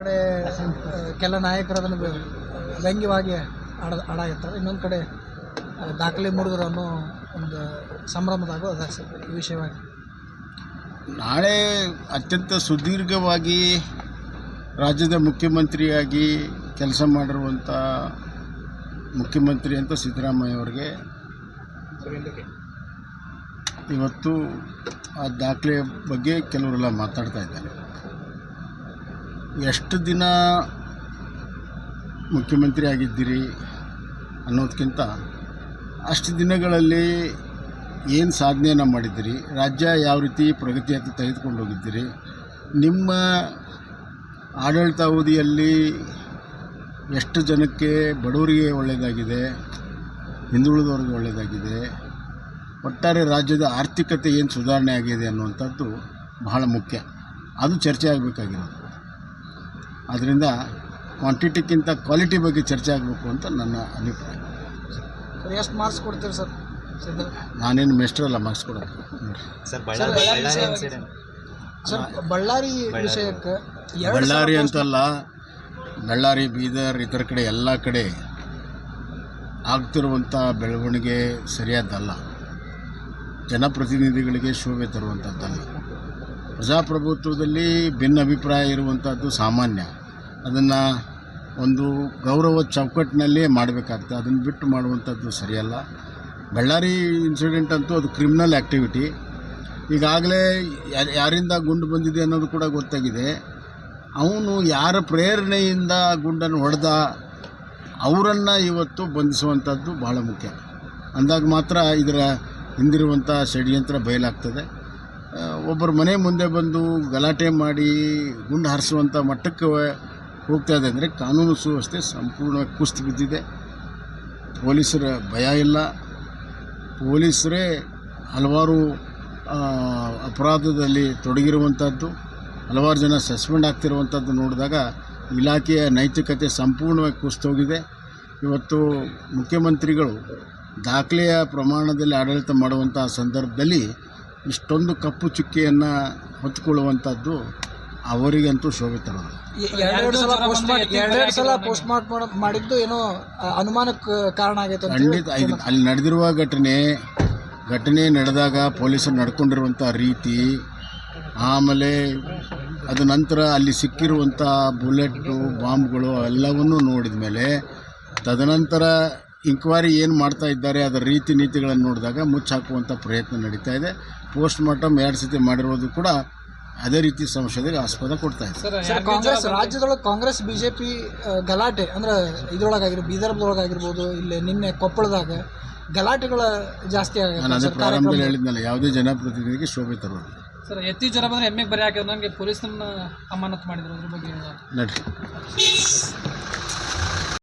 ಕಡೆ ಕೆಲ ನಾಯಕರು ಅದನ್ನು ವ್ಯ- ವ್ಯಂಗ್ಯವಾಗಿ ಆಡ ಆಡಾಗಿರ್ತಾರೆ ಇನ್ನೊಂದು ಕಡೆ ದಾಖಲೆ ಮುರಿದ್ರು ಅನ್ನೋ ಒಂದು ಸಂಭ್ರಮದಾಗೂ ಅದ ಈ ವಿಷಯವಾಗಿ. ನಾಳೆ ಅತ್ಯಂತ ಸುದೀರ್ಘವಾಗಿ ರಾಜ್ಯದ ಮುಖ್ಯಮಂತ್ರಿಯಾಗಿ ಕೆಲಸ ಮಾಡಿರುವಂಥ ಮುಖ್ಯಮಂತ್ರಿ ಅಂತ ಸಿದ್ದರಾಮಯ್ಯ ಅವರಿಗೆ ಇವತ್ತು ಆ ದಾಖಲೆ ಬಗ್ಗೆ ಕೆಲವರೆಲ್ಲ ಮಾತಾಡ್ತಾ ಇದ್ದಾರೆ. ಎಷ್ಟು ದಿನ ಮುಖ್ಯಮಂತ್ರಿ ಆಗಿದ್ದೀರಿ ಅನ್ನೋದಕ್ಕಿಂತ ಅಷ್ಟು ದಿನಗಳಲ್ಲಿ ಏನು ಸಾಧನೆಯನ್ನು ಮಾಡಿದ್ದೀರಿ? ರಾಜ್ಯ ಯಾವ ರೀತಿ ಪ್ರಗತಿಯತ್ತ ತೆಗೆದುಕೊಂಡು ಹೋಗಿದ್ದೀರಿ? ನಿಮ್ಮ ಆಡಳಿತಾವಧಿಯಲ್ಲಿ ಎಷ್ಟು ಜನಕ್ಕೆ ಬಡವರಿಗೆ ಒಳ್ಳೆಯದಾಗಿದೆ, ಹಿಂದುಳಿದವ್ರಿಗೆ ಒಳ್ಳೆಯದಾಗಿದೆ, ಒಟ್ಟಾರೆ ರಾಜ್ಯದ ಆರ್ಥಿಕತೆ ಏನು ಸುಧಾರಣೆ ಆಗಿದೆ ಅನ್ನುವಂಥದ್ದು ಬಹಳ ಮುಖ್ಯ. ಅದು ಚರ್ಚೆ ಆಗಬೇಕಾಗಿರೋದು. ಆದ್ದರಿಂದ ಕ್ವಾಂಟಿಟಿಕ್ಕಿಂತ ಕ್ವಾಲಿಟಿ ಬಗ್ಗೆ ಚರ್ಚೆ ಆಗಬೇಕು ಅಂತ ನನ್ನ ಅಭಿಪ್ರಾಯ. ಸರ್ ಎಷ್ಟು ಮಾರ್ಕ್ಸ್ ಕೊಡ್ತೀರಿ ಸರ್? ನಾನೇನು ಮೆಸ್ಟ್ರಲ್ಲ ಮಾರ್ಕ್ಸ್ ಕೊಡೋದು. ಸರ್ ಸರ್, ಬಳ್ಳಾರಿ ವಿಷಯಕ್ಕೆ ಬಳ್ಳಾರಿ ಅಂತಲ್ಲ ಬಳ್ಳಾರಿ ಬೀದರ್ ಇತರ ಕಡೆ ಎಲ್ಲ ಕಡೆ ಆಗ್ತಿರುವಂಥ ಬೆಳವಣಿಗೆ ಸರಿಯಾದ್ದಲ್ಲ ಜನಪ್ರತಿನಿಧಿಗಳಿಗೆ ಶೋಭೆ ತರುವಂಥದ್ದಲ್ಲ ಪ್ರಜಾಪ್ರಭುತ್ವದಲ್ಲಿ ಭಿನ್ನ ಅಭಿಪ್ರಾಯ ಇರುವಂಥದ್ದು ಸಾಮಾನ್ಯ. ಅದನ್ನು ಒಂದು ಗೌರವ ಚೌಕಟ್ಟಿನಲ್ಲೇ ಮಾಡಬೇಕಾಗ್ತದೆ. ಅದನ್ನು ಬಿಟ್ಟು ಮಾಡುವಂಥದ್ದು ಸರಿಯಲ್ಲ. ಬಳ್ಳಾರಿ ಇನ್ಸಿಡೆಂಟ್ ಅಂತೂ ಅದು ಕ್ರಿಮಿನಲ್ ಆ್ಯಕ್ಟಿವಿಟಿ ಈಗಾಗಲೇ ಯಾರಿಂದ ಗುಂಡು ಬಂದಿದೆ ಅನ್ನೋದು ಕೂಡ ಗೊತ್ತಾಗಿದೆ. ಅವನು ಯಾರ ಪ್ರೇರಣೆಯಿಂದ ಗುಂಡನ್ನು ಹೊಡೆದ ಅವರನ್ನು ಇವತ್ತು ಬಂಧಿಸುವಂಥದ್ದು ಬಹಳ ಮುಖ್ಯ. ಅಂದಾಗ ಮಾತ್ರ ಇದರ ಹಿಂದಿರುವಂಥ ಷಡ್ಯಂತ್ರ ಬಯಲಾಗ್ತದೆ. ಒಬ್ಬರ ಮನೆ ಮುಂದೆ ಬಂದು ಗಲಾಟೆ ಮಾಡಿ ಗುಂಡು ಹಾರಿಸುವಂಥ ಮಟ್ಟಕ್ಕೆ ಹೋಗ್ತಾ ಇದೆ ಅಂದರೆ ಕಾನೂನು ಸುವ್ಯವಸ್ಥೆ ಸಂಪೂರ್ಣವಾಗಿ ಕುಸ್ತು ಬಿದ್ದಿದೆ. ಪೊಲೀಸರ ಭಯ ಇಲ್ಲ. ಪೊಲೀಸರೇ ಹಲವಾರು ಅಪರಾಧದಲ್ಲಿ ತೊಡಗಿರುವಂಥದ್ದು ಹಲವಾರು ಜನ ಸಸ್ಪೆಂಡ್ ಆಗ್ತಿರುವಂಥದ್ದು ನೋಡಿದಾಗ ಇಲಾಖೆಯ ನೈತಿಕತೆ ಸಂಪೂರ್ಣವಾಗಿ ಕುಸ್ತೋಗಿದೆ ಇವತ್ತು ಮುಖ್ಯಮಂತ್ರಿಗಳು ದಾಖಲೆಯ ಪ್ರಮಾಣದಲ್ಲಿ ಆಡಳಿತ ಮಾಡುವಂಥ ಸಂದರ್ಭದಲ್ಲಿ ಇಷ್ಟೊಂದು ಕಪ್ಪು ಚುಕ್ಕಿಯನ್ನು ಹೊತ್ಕೊಳ್ಳುವಂಥದ್ದು ಅವರಿಗಂತೂ ಶೋಭೆ ತರೋದು ಎ- ಎರಡೆರಡು ಸಲ ಪೋಸ್ಟ್ ಮಾಡಿ ಎರಡೆರಡು ಸಲ ಪೋಸ್ಟ್ ಮಾರ್ಟ್ ಮಾಡಿದ್ದು ಏನೋ ಅನುಮಾನಕ್ಕೆ ಕಾರಣ ಆಗೈತೆ ಖಂಡಿತ ಅಲ್ಲಿ ನಡೆದಿರುವ ಘಟನೆ ಘಟನೆ ನಡೆದಾಗ ಪೊಲೀಸರು ನಡ್ಕೊಂಡಿರುವಂಥ ರೀತಿ ಆಮೇಲೆ ಅದು ನಂತರ ಅಲ್ಲಿ ಸಿಕ್ಕಿರುವಂಥ ಬುಲೆಟ್ಟು ಬಾಂಬ್ಗಳು ಎಲ್ಲವನ್ನೂ ನೋಡಿದ ಮೇಲೆ ತದನಂತರ ಇಂಕ್ವೈರಿ ಏನು ಮಾಡ್ತಾ ಇದ್ದಾರೆ ಅದರ ರೀತಿ ನೀತಿಗಳನ್ನು ನೋಡಿದಾಗ ಮುಚ್ಚಾಕುವಂಥ ಪ್ರಯತ್ನ ನಡೀತಾ ಇದೆ. ಪೋಸ್ಟ್ ಮಾರ್ಟಮ್ ಎರಡು ಸತಿ ಮಾಡಿರೋದು ಕೂಡ ಅದೇ ರೀತಿ ಸಂಶಯದಲ್ಲಿ ಆಸ್ಪದ ಕೊಡ್ತಾ ಇದೆ. ಸರ್ ಕಾಂಗ್ರೆಸ್ ರಾಜ್ಯದೊಳಗೆ ಕಾಂಗ್ರೆಸ್ ಬಿಜೆಪಿ ಗಲಾಟೆ ಅಂದ್ರೆ ಇದ್ರೊಳಗಾಗಿರ್ಬೋದು ಬೀದರ್ದೊಳಗಾಗಿರ್ಬೋದು ಇಲ್ಲಿ ನಿನ್ನೆ ಕೊಪ್ಪಳದಾಗ ಗಲಾಟೆಗಳ ಜಾಸ್ತಿ ಅದೇ ಪ್ರಾರಂಭದಲ್ಲಿ ಹೇಳಿದ್ನಲ್ಲ ಯಾವುದೇ ಜನಪ್ರತಿನಿಧಿಗೆ ಶೋಭೆ ತರೋದು ಸರ್ ಎತ್ತಿ ಜ್ವರ ಬಂದರೆ ಎಮ್ಮೆಗೆ ಬರಿ ಹಾಕಿದ್ರು ನನಗೆ ಪೊಲೀಸ್ನ ಅಮಾನತು ಮಾಡಿದ್ರು ಅದ್ರ ಬಗ್ಗೆ ನಡ್ರಿ.